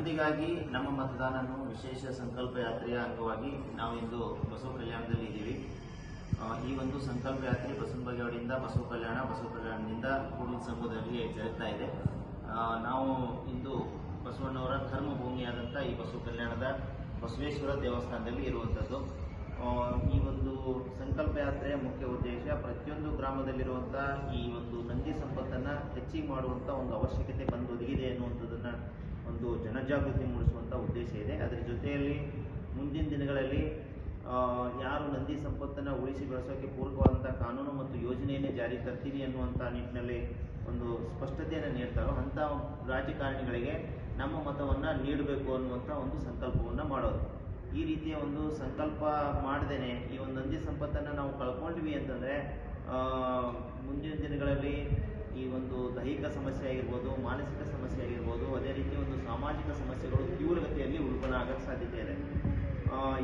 ನಂದಿಗಾಗಿ ನಮ್ಮ ಮತದಾನನು ವಿಶೇಷ ಸಂಕಲ್ಪ ಯಾತ್ರೆಯ ಅಂಗವಾಗಿ ನಾವು ಇಂದು ಬಸವ ಕಲ್ಯಾಣದಲ್ಲಿ ಇದ್ದೀವಿ. ಈ ಒಂದು ಸಂಕಲ್ಪ ಯಾತ್ರೆ ಬಸವನ ಬಸವ ಕಲ್ಯಾಣ, ಬಸವ ಕಲ್ಯಾಣದಿಂದ ಕೂಡಲ ಸಂಘದಲ್ಲಿ ಜರುಗ್ತಾ ಇದೆ. ನಾವು ಇಂದು ಬಸವಣ್ಣವರ ಕರ್ಮಭೂಮಿಯಾದಂಥ ಈ ಬಸವ ಕಲ್ಯಾಣದ ಬಸವೇಶ್ವರ ದೇವಸ್ಥಾನದಲ್ಲಿ ಇರುವಂಥದ್ದು ಈ ಒಂದು ಸಂಕಲ್ಪ ಯಾತ್ರೆಯ ಮುಖ್ಯ ಉದ್ದೇಶ ಪ್ರತಿಯೊಂದು ಗ್ರಾಮದಲ್ಲಿರುವಂಥ ಈ ಒಂದು ನಂದಿ ಸಂಪತ್ತನ್ನು ಹೆಚ್ಚಿಗೆ ಮಾಡುವಂಥ ಒಂದು ಅವಶ್ಯಕತೆ ಬಂದು ಒದಗಿದೆ ಅನ್ನುವಂಥದ್ದನ್ನು ಒಂದು ಜನಜಾಗೃತಿ ಮೂಡಿಸುವಂಥ ಉದ್ದೇಶ ಇದೆ. ಅದರ ಜೊತೆಯಲ್ಲಿ ಮುಂದಿನ ದಿನಗಳಲ್ಲಿ ಯಾರು ನಂದಿ ಸಂಪತ್ತನ್ನು ಉಳಿಸಿ ಬೆಳೆಸೋಕೆ ಪೂರಕವಾದಂಥ ಕಾನೂನು ಮತ್ತು ಯೋಜನೆಯನ್ನೇ ಜಾರಿ ತರ್ತೀವಿ ಅನ್ನುವಂಥ ನಿಟ್ಟಿನಲ್ಲಿ ಒಂದು ಸ್ಪಷ್ಟತೆಯನ್ನು ನೀಡ್ತಾರೋ, ಅಂಥ ರಾಜಕಾರಣಿಗಳಿಗೆ ನಮ್ಮ ಮತವನ್ನು ನೀಡಬೇಕು ಅನ್ನುವಂಥ ಒಂದು ಸಂಕಲ್ಪವನ್ನು ಮಾಡೋದು. ಈ ರೀತಿಯ ಒಂದು ಸಂಕಲ್ಪ ಮಾಡದೇನೆ ಈ ಒಂದು ನಂದಿ ಸಂಪತ್ತನ್ನು ನಾವು ಕಳ್ಕೊಂಡ್ವಿ ಅಂತಂದರೆ ಮುಂದಿನ ದಿನಗಳಲ್ಲಿ ಈ ಒಂದು ದೈಹಿಕ ಸಮಸ್ಯೆ ಆಗಿರ್ಬೋದು, ಮಾನಸಿಕ ಸಮಸ್ಯೆ ಆಗಿರ್ಬೋದು ಅದೇ ರೀತಿ ಒಂದು ಸಾಮಾಜಿಕ ಸಮಸ್ಯೆಗಳು ತೀವ್ರಗತಿಯಲ್ಲಿ ಉಲ್ಬಣ ಆಗಕ್ಕೆ ಸಾಧ್ಯತೆ ಇದೆ.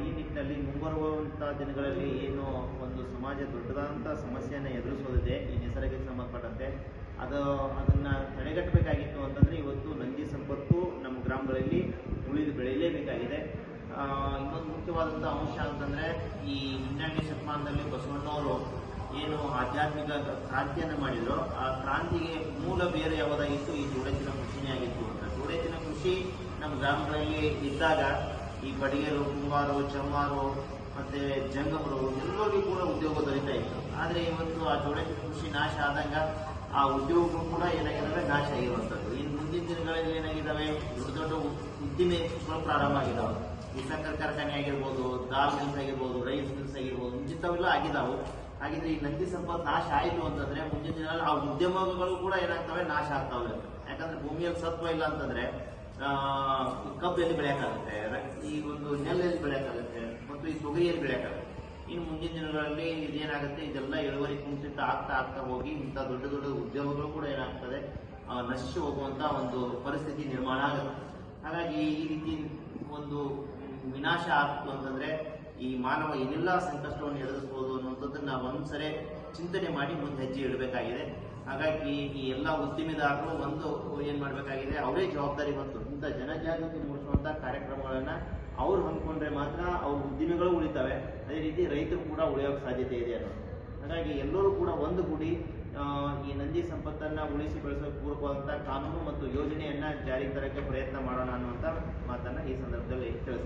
ಈ ನಿಟ್ಟಿನಲ್ಲಿ ಮುಂಬರುವಂಥ ದಿನಗಳಲ್ಲಿ ಏನು ಒಂದು ಸಮಾಜ ದೊಡ್ಡದಾದಂಥ ಸಮಸ್ಯೆಯನ್ನು ಎದುರಿಸೋದಿದೆ, ಈ ನಿಸರ್ಗಕ್ಕೆ ಸಂಬಂಧಪಟ್ಟಂತೆ. ಅದು, ಅದನ್ನು ತಡೆಗಟ್ಟಬೇಕಾಗಿತ್ತು ಅಂತಂದರೆ ಇವತ್ತು ನಂದಿ ಸಂಪತ್ತು ನಮ್ಮ ಗ್ರಾಮಗಳಲ್ಲಿ ಉಳಿದು ಬೆಳೆಯಲೇಬೇಕಾಗಿದೆ. ಇನ್ನೊಂದು ಮುಖ್ಯವಾದಂಥ ಅಂಶ ಅಂತಂದರೆ ಈ ಹನ್ನೆರಡನೇ ಶತಮಾನದಲ್ಲಿ ಬಸವಣ್ಣವರು ಏನು ಆಧ್ಯಾತ್ಮಿಕ ಕ್ರಾಂತಿಯನ್ನು ಮಾಡಿದ್ರು, ಆ ಕ್ರಾಂತಿಗೆ ಮೂಲ ಬೇರೆ ಯಾವುದಾಗಿತ್ತು? ಈ ಜೋಡೆತಿನ ಕೃಷಿನೇ ಆಗಿತ್ತು ಅಂತ. ಜೋಡೆತಿನ ಕೃಷಿ ನಮ್ಮ ಗ್ರಾಮಗಳಲ್ಲಿ ಇದ್ದಾಗ ಈ ಬಡಿಗೆರು, ಕುಂಬಾರು, ಚಮ್ಮಾರು, ಮತ್ತೆ ಜಂಗಮರು ಎಲ್ಲರಿಗೂ ಕೂಡ ಉದ್ಯೋಗ ದೊರೀತಾ ಇತ್ತು. ಆದರೆ ಇವತ್ತು ಆ ಜೋಡೆತಿನ ಕೃಷಿ ನಾಶ ಆದಾಗ ಆ ಉದ್ಯೋಗಗಳು ಕೂಡ ಏನಾಗಿದ್ದಾವೆ? ನಾಶ ಆಗಿರುವಂಥದ್ದು. ಇನ್ನು ಮುಂದಿನ ದಿನಗಳಲ್ಲಿ ಏನಾಗಿದ್ದಾವೆ? ದೊಡ್ಡ ದೊಡ್ಡ ಉದ್ದಿಮೆಗಳು ಪ್ರಾರಂಭ ಆಗಿದ್ದಾವೆ ಈ ಸಕ್ಕರೆ ಕಾರ್ಖಾನೆ ಆಗಿರ್ಬೋದು, ದಾಲ್ ಮಿಲ್ಸ್ ಆಗಿರ್ಬೋದು, ರೈಸ್ ಮಿಲ್ಸ್ ಆಗಿರ್ಬೋದು, ಇಂಥವೆಲ್ಲ ಆಗಿದಾವು. ಹಾಗಿದ್ರೆ ಈ ನಂದಿ ಸ್ವಲ್ಪ ನಾಶ ಆಯಿತು ಅಂತಂದ್ರೆ ಮುಂದಿನ ದಿನಗಳಲ್ಲಿ ಆ ಉದ್ಯಮಗಳು ಕೂಡ ಏನಾಗ್ತವೆ? ನಾಶ ಆಗ್ತಾವೆ. ಯಾಕಂದ್ರೆ ಭೂಮಿಯಲ್ಲಿ ಸತ್ವ ಇಲ್ಲ ಅಂತಂದ್ರೆ ಕಬ್ಬು ಎಲ್ಲಿ ಬೆಳೆಯೋಕ್ಕಾಗುತ್ತೆ? ಈ ಒಂದು ನೆಲ್ಲೆಲ್ಲಿ ಬೆಳೆಯೋಕ್ಕಾಗುತ್ತೆ ಮತ್ತು ಈ ತೊಗರಿಯಲ್ಲಿ ಬೆಳೆಯೋಕ್ಕಾಗುತ್ತೆ. ಇನ್ನು ಮುಂದಿನ ದಿನಗಳಲ್ಲಿ ಇದೇನಾಗುತ್ತೆ? ಇದೆಲ್ಲ ಇಳುವರಿ ಕುಂಠಿತ ಆಗ್ತಾ ಆಗ್ತಾ ಹೋಗಿ ಇಂಥ ದೊಡ್ಡ ದೊಡ್ಡ ಉದ್ಯೋಗಗಳು ಕೂಡ ಏನಾಗ್ತದೆ ನಶಿಸಿ ಹೋಗುವಂತ ಒಂದು ಪರಿಸ್ಥಿತಿ ನಿರ್ಮಾಣ ಆಗುತ್ತೆ. ಹಾಗಾಗಿ ಈ ರೀತಿ ಒಂದು ವಿನಾಶ ಆಗ್ತು ಅಂತಂದ್ರೆ ಈ ಮಾನವ ಏನೆಲ್ಲ ಸಂಕಷ್ಟವನ್ನು ಎದುರಿಸಬಹುದು ಅನ್ನುವಂಥದ್ದನ್ನ ಒಂದ್ಸರಿ ಚಿಂತನೆ ಮಾಡಿ ಮುಂದೆ ಹೆಜ್ಜೆ ಇಡಬೇಕಾಗಿದೆ. ಹಾಗಾಗಿ ಈ ಎಲ್ಲ ಉದ್ದಿಮೆದಾರರು ಒಂದು ಏನು ಮಾಡಬೇಕಾಗಿದೆ, ಅವರೇ ಜವಾಬ್ದಾರಿ ಬಂತು ಇಂಥ ಜನಜಾಗೃತಿ ಮೂಡಿಸುವಂಥ ಕಾರ್ಯಕ್ರಮಗಳನ್ನ ಅವ್ರು ಹಮ್ಮಿಕೊಂಡ್ರೆ ಮಾತ್ರ ಅವ್ರ ಉದ್ದಿಮೆಗಳು ಉಳಿತವೆ. ಅದೇ ರೀತಿ ರೈತರು ಕೂಡ ಉಳಿಯೋಕೆ ಸಾಧ್ಯತೆ ಇದೆ ಅನ್ನೋದು. ಹಾಗಾಗಿ ಎಲ್ಲರೂ ಕೂಡ ಒಂದು ಗೂಡಿ ಈ ನಂದಿ ಸಂಪತ್ತನ್ನ ಉಳಿಸಿ ಬೆಳೆಸೋಕೆ ಪೂರಕವಾದಂಥ ಕಾನೂನು ಮತ್ತು ಯೋಜನೆಯನ್ನ ಜಾರಿಗೆ ತರೋಕ್ಕೆ ಪ್ರಯತ್ನ ಮಾಡೋಣ ಅನ್ನುವಂಥ ಮಾತನ್ನ ಈ ಸಂದರ್ಭದಲ್ಲಿ ತಿಳಿಸ್ತಾ ಇದ್ದೀನಿ ಧನ್ಯವಾದ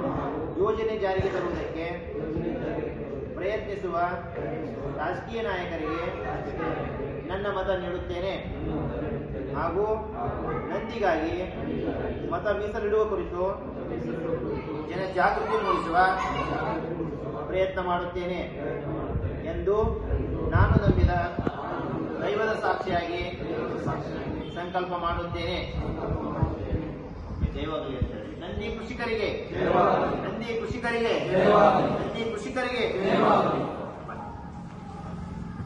ಯೋಜನೆ ಜಾರಿಗೆ ತರುವುದಕ್ಕೆ ಪ್ರಯತ್ನಿಸುವ ರಾಜಕೀಯ ನಾಯಕರಿಗೆ ನನ್ನ ಮತ ನೀಡುತ್ತೇನೆ ಹಾಗೂ ನಂದಿಗಾಗಿ ಮತ ಮೀಸಲಿಡುವ ಕುರಿತು ಜನಜಾಗೃತಿ ಮೂಡಿಸುವ ಪ್ರಯತ್ನ ಮಾಡುತ್ತೇನೆ ಎಂದು ನಾನು ನಂಬಿದ ದೈವದ ಸಾಕ್ಷಿಯಾಗಿ ಸಂಕಲ್ಪ ಮಾಡುತ್ತೇನೆ ದೈವಗಳು. ನಂದಿ ಕೃಷಿಕರಿಗೆ. ನಂದಿ ಕೃಷಿಕರಿಗೆ. ನಂದಿ ಕೃಷಿಕರಿಗೆ.